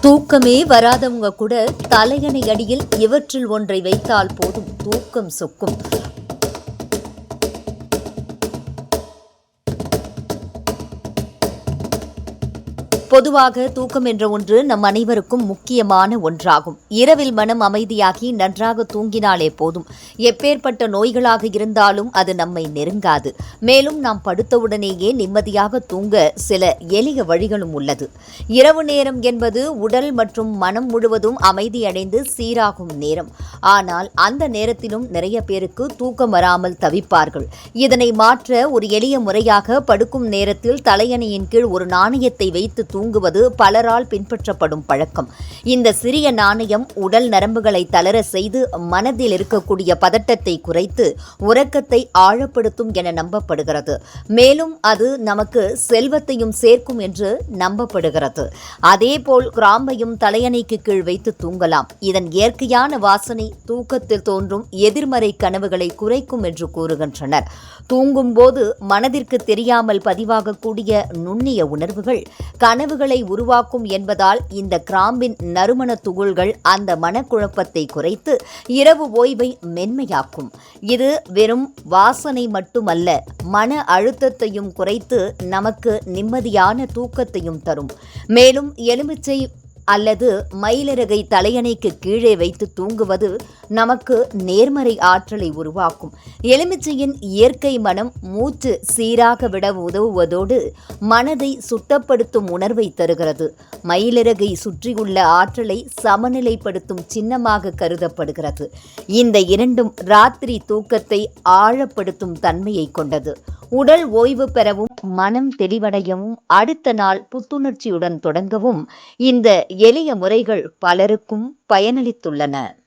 தூக்கமே வராதவங்க கூட தலையணை அடியில் இவற்றில் ஒன்றை வைத்தால் போதும். தூக்கம் சொக்கும். பொதுவாக தூக்கம் என்ற ஒன்று நம் அனைவருக்கும் முக்கியமான ஒன்றாகும். இரவில் மனம் அமைதியாகி நன்றாக தூங்கினாலே போதும். எப்பேற்பட்ட நோய்களாக இருந்தாலும் அது நம்மை நெருங்காது. மேலும் நாம் படுத்தவுடனேயே நிம்மதியாக தூங்க சில எளிய வழிகளும் உள்ளது. இரவு நேரம் என்பது உடல் மற்றும் மனம் முழுவதும் அமைதியடைந்து சீராகும் நேரம். ஆனால் அந்த நேரத்திலும் நிறைய பேருக்கு தூக்கம் வராமல் தவிப்பார்கள். இதனை மாற்ற ஒரு எளிய முறையாக படுக்கும் நேரத்தில் தலையணையின் கீழ் ஒரு நாணயத்தை வைத்து தூங்குவது பலரால் பின்பற்றப்படும் பழக்கம். இந்த சிறிய நாணயம் உடல் நரம்புகளை தளர செய்து மனதில் இருக்கக்கூடிய பதட்டத்தை குறைத்து உறக்கத்தை ஆழப்படுத்தும் என நம்பப்படுகிறது. மேலும் அது நமக்கு செல்வத்தையும் சேர்க்கும் என்று நம்பப்படுகிறது. அதேபோல் கிராம்பையும் தலையணைக்கு கீழ் வைத்து தூங்கலாம். இதன் இயற்கையான வாசனை தூக்கத்தில் தோன்றும் எதிர்மறை கனவுகளை குறைக்கும் என்று கூறுகின்றனர். தூங்கும்போது மனதிற்கு தெரியாமல் பதிவாகக்கூடிய நுண்ணிய உணர்வுகள் கனவுகளை உருவாக்கும் என்பதால் இந்த கிராம்பின் நறுமண துகள்கள் அந்த மனக்குழப்பத்தை குறைத்து இரவு ஓய்வை மென்மையாக்கும். இது வெறும் வாசனை மட்டுமல்ல மன அழுத்தத்தையும் குறைத்து நமக்கு நிம்மதியான தூக்கத்தையும் தரும். மேலும் எலுமிச்சை அல்லது மயிலிறகை தலையணைக்கு கீழே வைத்து தூங்குவது நமக்கு நேர்மறை ஆற்றலை உருவாக்கும். எலுமிச்சையின் இயற்கை மனம் மூச்சு சீராக விட உதவுவதோடு மனதை சுத்தப்படுத்தும் உணர்வை தருகிறது. மயிலிறகை சுற்றியுள்ள ஆற்றலை சமநிலைப்படுத்தும் சின்னமாக கருதப்படுகிறது. இந்த இரண்டும் ராத்திரி தூக்கத்தை ஆழப்படுத்தும் தன்மையை கொண்டது. உடல் ஓய்வு பெறவும் மனம் தெளிவடையவும் அடுத்த நாள் புத்துணர்ச்சியுடன் தொடங்கவும் இந்த எளிய முறைகள் பலருக்கும் பயனளித்துள்ளன.